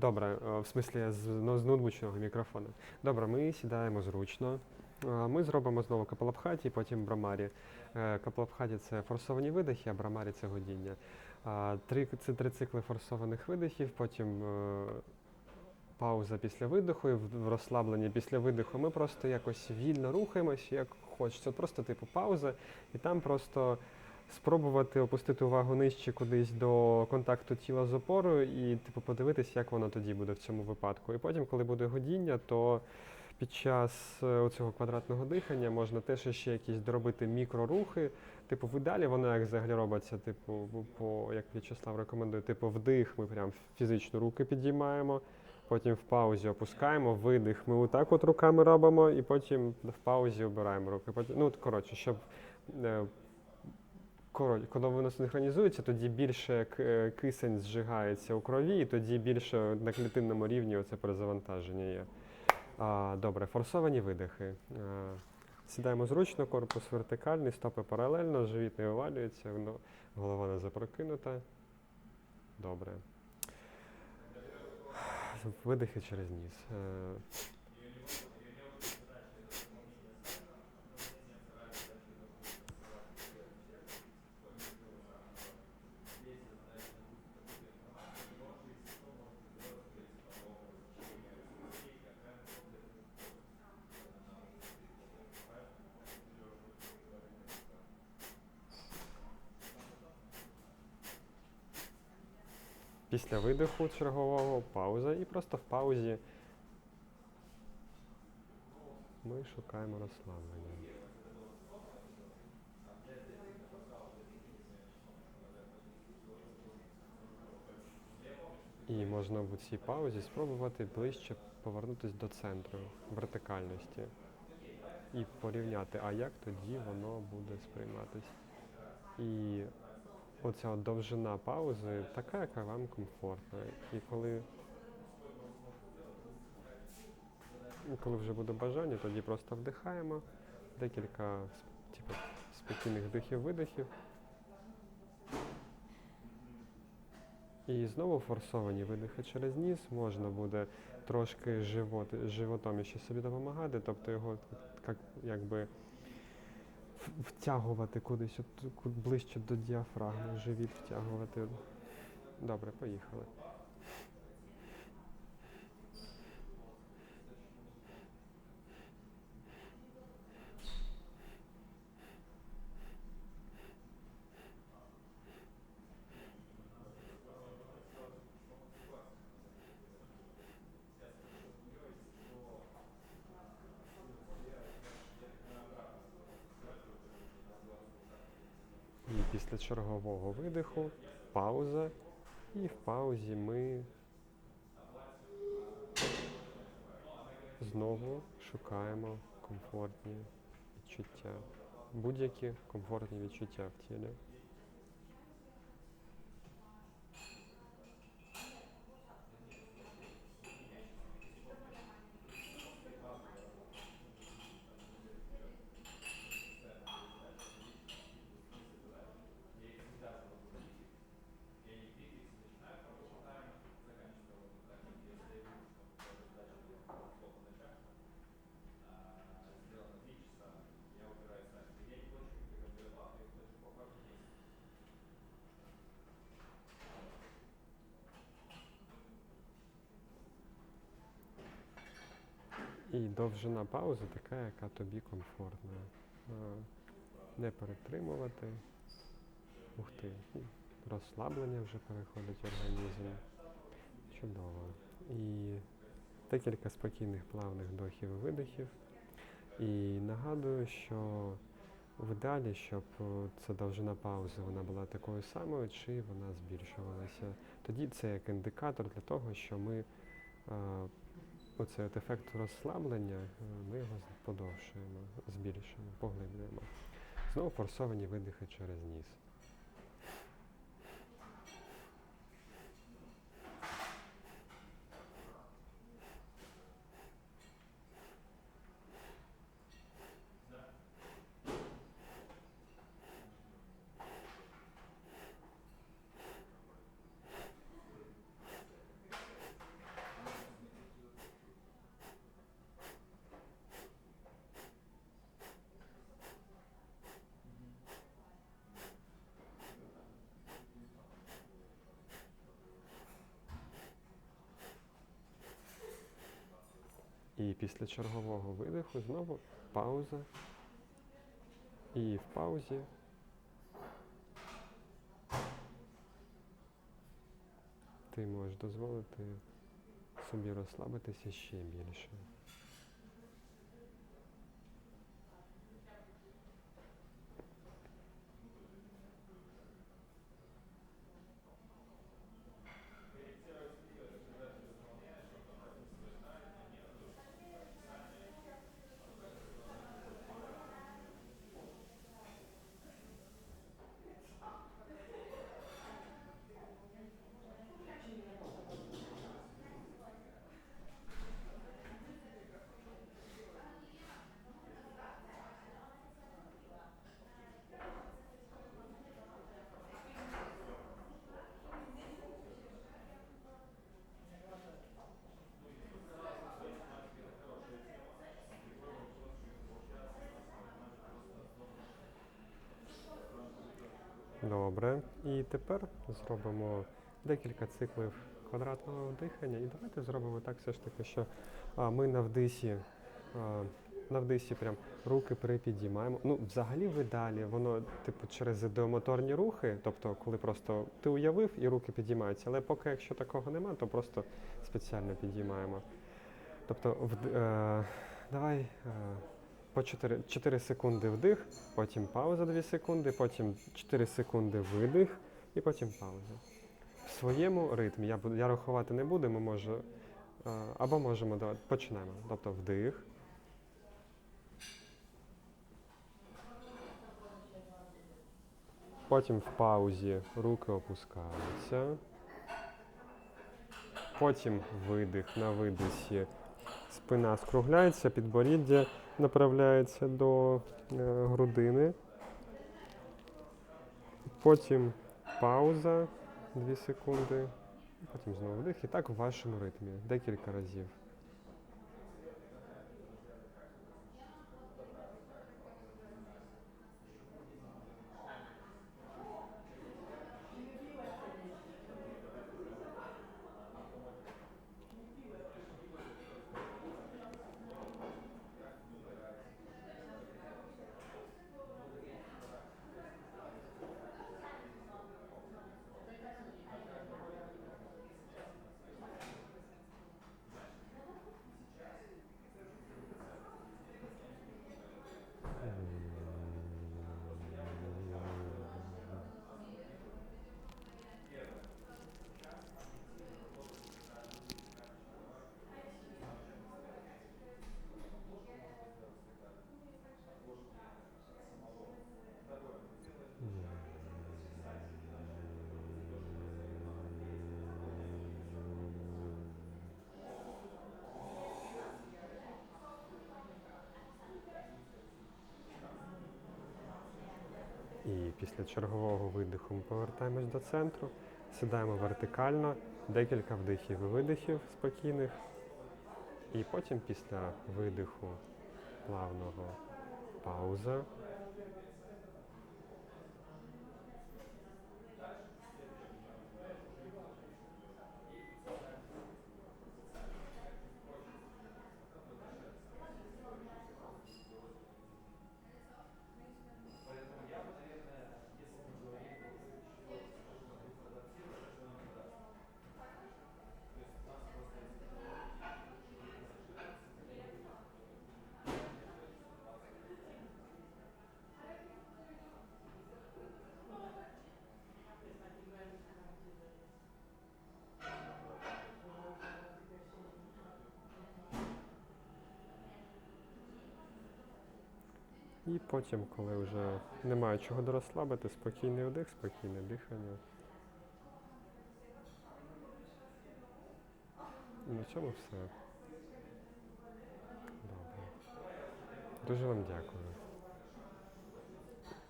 Добре, е, в смислі з, ну, з ноутбучного мікрофона. Добре, ми сідаємо зручно. Е, Ми зробимо знову капелапхаті, потім брамарі. Е, Капелапхаті це форсовані видихи, а брамарі це годіння. Три, це три цикли форсованих видихів, потім пауза після видиху, і в розслабленні після видиху. Ми просто якось вільно рухаємось, як хочеться. Просто типу пауза, і там просто спробувати опустити увагу нижче кудись до контакту тіла з опорою і типу подивитись, як воно тоді буде в цьому випадку. І потім, коли буде годіння, то під час е, цього квадратного дихання можна теж ще якісь доробити мікрорухи. Типу, в ідеалі воно як взагалі робиться, типу, по як В'ячеслав рекомендує, типу, вдих, ми прям фізично руки підіймаємо. Потім в паузі опускаємо, видих. Ми отак от руками робимо, і потім в паузі обираємо руки. Потім, ну, коротше, щоб е, коли воно синхронізується, тоді більше е, кисень зжигається у крові, і тоді більше на клітинному рівні оце перезавантаження є. А, добре, форсовані видихи. Сідаємо зручно, корпус вертикальний, стопи паралельно, живіт не вивалюється, воно- голова не запрокинута. Добре. Видихи через ніс. Після видиху чергового пауза і просто в паузі ми шукаємо розслаблення. І можна в цій паузі спробувати ближче повернутися до центру вертикальності і порівняти, а як тоді воно буде сприйматись. І оця от довжина паузи така, яка вам комфортна. І коли, коли вже буде бажання, тоді просто вдихаємо декілька типу, спокійних вдихів-видихів. І знову форсовані видихи через ніс. Можна буде трошки живот, животом ще собі допомагати, тобто його як, якби втягувати кудись, от, ближче до діафрагми, живіт втягувати. Добре, поїхали. І після чергового видиху пауза. І в паузі ми знову шукаємо комфортні відчуття. Будь-які комфортні відчуття в тілі. І довжина паузи така, яка тобі комфортна. Не перетримувати. Ух ти. Розслаблення вже переходить в організм. Чудово. І декілька спокійних плавних вдохів і видихів. І нагадую, що в ідеалі, щоб е, ця довжина паузи вона була такою самою, чи вона збільшувалася. Тоді це як індикатор для того, що ми е, оцей от ефект розслаблення, е, ми його подовшуємо, збільшуємо, поглиблюємо. Знову форсовані видихи через ніс. І після чергового видиху знову пауза. І в паузі ти можеш дозволити собі розслабитися ще більше. Добре. І тепер зробимо декілька циклів квадратного дихання. І давайте зробимо так все ж таки, що а, ми на вдисі, а, на вдисі прям руки припідіймаємо. Ну, взагалі в ідеалі воно, типу, через ідеомоторні рухи, тобто, коли просто ти уявив і руки підіймаються. Але поки якщо такого нема, то просто спеціально підіймаємо. Тобто, вд- е, давай. Е, по 4, 4 секунди вдих, потім пауза 2 секунди, потім 4 секунди видих і потім пауза. В своєму ритмі я, я рахувати не буду, ми може, е, або можемо давати. Почнемо. Тобто вдих. Потім в паузі руки опускаються. Потім видих на видисі. Спина скругляється, підборіддя направляється до е, грудини. Потім пауза 2 секунди. Потім знову вдих. І так в вашому ритмі декілька разів. Після чергового видиху ми повертаємось до центру, сідаємо вертикально, декілька вдихів і видихів спокійних. І потім після видиху плавного пауза. І потім, коли вже немає чого дорозслабити, спокійний вдих, спокійне дихання. І на цьому все. Добре. Дуже вам дякую.